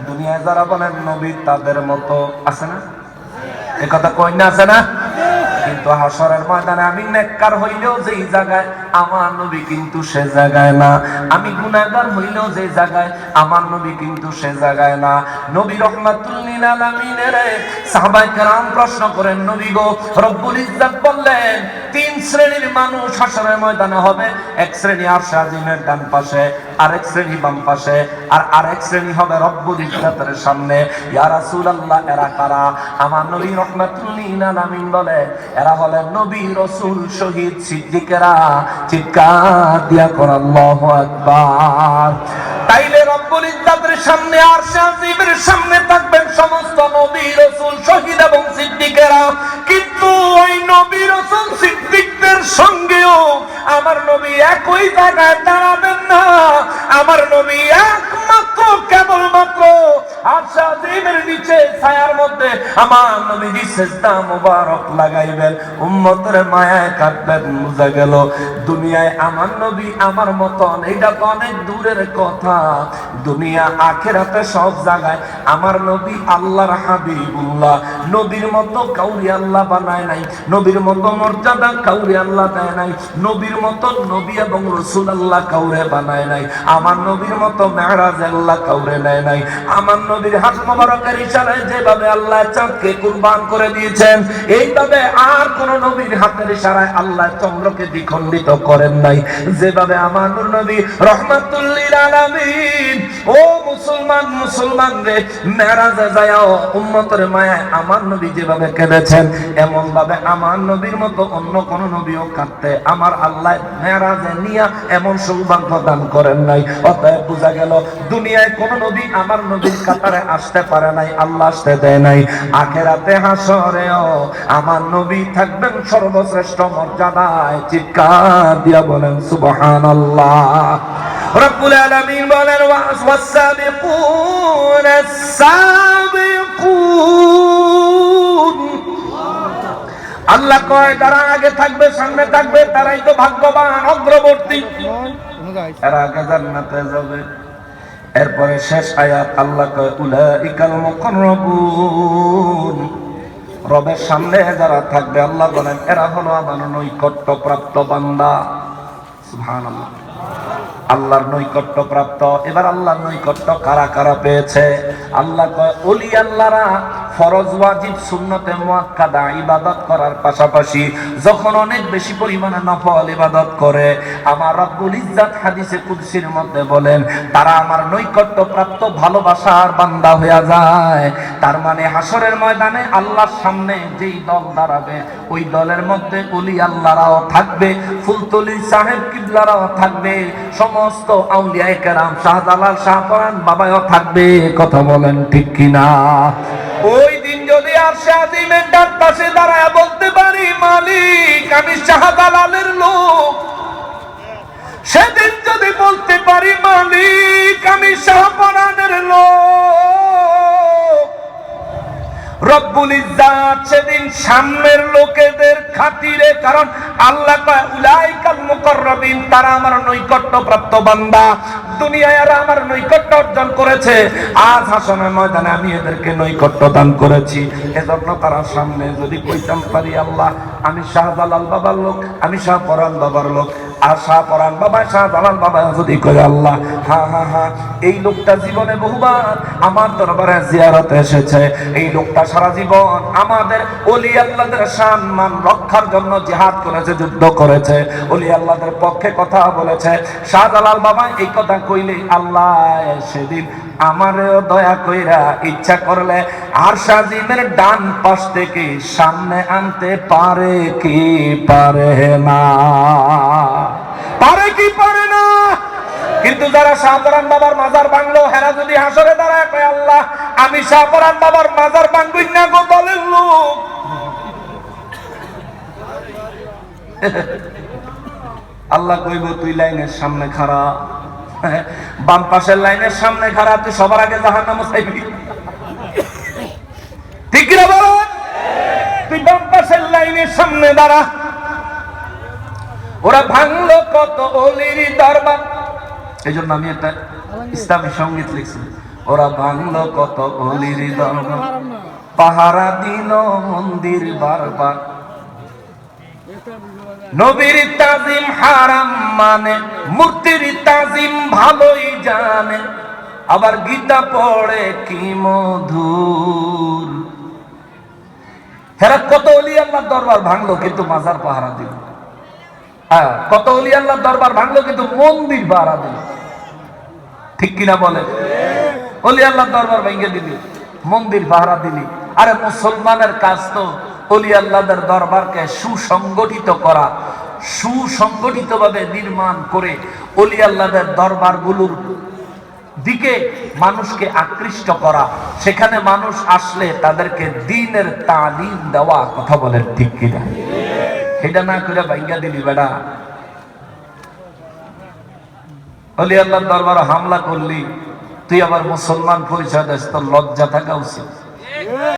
দুনিয়ায় যারা বলেন নবী, তাদের মতো আছে না? এ কথা কই না আছে না? কিন্তু হাসরের ময়দানে আমি নেককার হইলেও যেই জায়গায় আমার নবী কিন্তু সে জায়গায় না। আমি গুনাহগার হইলেও যে জায়গায়, আমার নবী কিন্তু সে জায়গায় না। নবী রহমাতুল লিল আলামিনের সাহাবায়ে কেরাম প্রশ্ন করেন, নবী গো, রব্বুল ইজ্জত বললেন, তিন শ্রেণির মানুষ হাসরের ময়দানে হবে, এক শ্রেণি আরশে আজিমের ডান পাশে, আরেক শ্রেণি বাম পাশে, আর আরেক শ্রেণি হবে রব্বুল ইজ্জতের সামনে। ইয়া রাসূলুল্লাহ, এরা কারা? আমার নবী রহমাতুল লিল আলামিন বলে, এরা হলেন নবী রসুল শহীদ সিদ্দিকেরা। চিৎকার দিয়া কর, আল্লাহ আকবার। তাইলে রব্বুল ইজ্জাতের সামনে আর শাহিবের সামনে থাকবেন সমস্ত নবী রসুল, শহীদ এবং সিদ্দিকেরা। কিন্তু ওই নবী রসুল, সিদ্দিকদের সঙ্গেও আমার নবী একই জায়গায় দাঁড়াবেন না। আমার নবী কেবলমাত্র শাহিবের নিচে ছায়ার মধ্যে আমার নবীজি সেজদা লাগাইবেন। উম্মতের মায়ায় কাটবেন বুঝা গেল। দুনিয়ায় আমার নবী আমার মতন, এটা তো অনেক দূরের কথা। দুনিয়া, আখেরাতে সব জায়গায় আমার নবী আল্লাহর হাবিবুল্লাহ। নবীর মতো কাউরি আল্লাহ বানায় নাই, নবীর মতো মর্যাদা কাউরি আল্লাহ দেয় নাই, নবীর মতো নবী এবং রসুল আল্লাহ কাউরে বানায় নাই, আমার নবীর মতো মেহরাজ আল্লাহ কাউরে নেয় নাই, আমার নবীর ইশারায় যেভাবে আল্লাহ কুরবান করে দিয়েছেন, এইভাবে আর কোন নবীর হাতের আল্লাহ দ্বিখণ্ডিত করেন নাই। যেভাবে আমার নবী রহমাতুল্লিল আলামিন, ও মুসলমান মুসলমান রে, মেরাজে যায় উম্মতের মায়ায় আমার নবী যেভাবে কেঁদেছেন এমন ভাবে আমার নবীর মতো অন্য কোন নবীও কাঁদতে আমার আল্লাহ মেরাজে নিয়া এমন সৌভাগ্য দান করেন নাই। অতএব বোঝা গেল, দুনিয়ায় কোন নবী আমার নবীর কাতারে আসতে পারে নাই, আল্লাহ আসতে দেয় নাই। আখেরাতে হাসরেও আমার নবী থাকবেন সর্বশ্রেষ্ঠ মর্যাদায়, চিৎকার দিয়া বলেন, সুবহানাল্লাহ। রব্বুল আলামিন বলেন ওয়াসাবিকুন সাবিকুন আল্লাহ কয়, যারা আগে থাকবে, সামনে থাকবে, তারাই তো ভাগ্যবান, অগ্রবর্তী। এরা আগে জান্নাতে যাবে। এরপরে শেষ আয়াত, আল্লাহ কয়, উলাইকাল মুকাররাবুন। রবের সামনে যারা থাকবে, আল্লাহ বলেন, এরা হলো আমার নৈকট্য প্রাপ্ত বান্দা। সুবহানাল্লাহ। আল্লাহর নৈকট্য প্রাপ্ত এবার আল্লাহর নৈকট্য কারা কারা পেয়েছে? আল্লাহ অলি আল্লাহরা ফরজ ওয়াজিব, সুন্নতে মুআক্কাদা ইবাদত করার পাশাপাশি যখন অনেক বেশি পরিমাণে নফল ইবাদত করে, আমার রব্বুল ইজ্জাত হাদিসে কুদসির মধ্যে বলেন, তারা আমার নৈকট্য প্রাপ্ত ভালোবাসার বান্দা হয়ে যায়। তার মানে হাসরের ময়দানে আল্লাহর সামনে যেই দল দাঁড়াবে, ওই দলের মধ্যে ওলি আল্লাহরাও থাকবে, ফুলতলি সাহেব কিবলারাও থাকবে, সমস্ত আউলিয়া কেরাম শাহজালাল শাহপরান বাবাও থাকবে। কথা বলেন ঠিক কিনা? সেদিন যদি বলতে পারি, মালিক, আমি শাহপরানের লোক। রব্বুল ইজ্জাত সেদিন সামনের লোকেদের খাতিরে, কারণ আল্লাহ কয়, উলাইকাল মুকাররাবিন তারা আমার নৈকট্য প্রাপ্ত বান্দা। আমার নৈকট্য করেছে। আজ ময়দানে আমি এদেরকে নৈকট্য দান করেছি। এজন্য সামনে যদি আল্লাহ, আমি বাবার লোক, আমি শাহ পরান বাবার লোক আর শাহ পরান বাবা শাহ জালাল বাবা যদি কই আল্লাহ, হা হা হা, এই লোকটা জীবনে বহুবার আমার দরবারে জিয়ারত এসেছে। এই লোকটা সারা জীবন আমাদের অলি আল্লাহদের সম্মান রক্ষার জন্য জিহাদ করেছে, যুদ্ধ করেছে। অলি আল্লাহদের পক্ষে কথা বলেছে। শাহজালাল বাবা, এই কথা কইলে আল্লাহ সেদিন আমারও দয়া কইরা ইচ্ছা করলে আর সাজিমের ডান পাশ থেকে সামনে আনতে পারে কি পারে না? পারে কি পারে না? কিন্তু যারা শাহপরান বাবার মাজার বাংলো হেরা যদি হাসরে দাঁড়ায় আল্লাহ, আমি শাহপরান বাবার মাজার বাঙ্গুই না গো দলের লোক। আল্লাহ কইব, তুই লাইনের সামনে খাড়া। বাম পাশের লাইনের সামনে খাড়া, তুই সবার আগে জাহান নাম চাইবি ঠিক না বলো তুই বাম পাশের লাইনের সামনে দাঁড়া। ওরা ভাঙলো কত অলির দরবার। এই জন্য আমি একটা ইসলামী সংগীত লিখছি। ওরা ভাঙলো কত অলির দরবার। পাহারা দিল মন্দির বারবার। নবীর তাজিম হারাম মানে মূর্তির তাজিম ভালোই জানে। আবার গীতা পড়ে কি মধুর। হেরা কত অলি আল্লাহ দরবার ভাঙলো কিন্তু মাজার পাহারা দিল। হ্যাঁ কত অলি আল্লাহ দরবার ভাঙলো কিন্তু মন্দির পাহারা দিল। ঠিক কিনা বলে অলি আল্লাহ দরবার ভেঙে দিলি, মন্দির পাহারা দিলি। আরে মুসলমানের কাজ তো অলি আল্লাহদের দরবারকে সুসংগঠিত করা সুসংগঠিত ভাবে নির্মাণ করে অলি আল্লাহদের দরবারগুলোর দিকে মানুষকে আকৃষ্ট করা। সেখানে মানুষ আসলে তাদেরকে দিনের তালিম দেওয়া কথা বলেন, ঠিক কিনা? এটা না করে ভাইঙ্গা দিলি বেড়া অলি আল্লাহ দরবার হামলা করলি তুই আবার মুসলমান পরিচয় দেশ তোর লজ্জা থাকা উচিত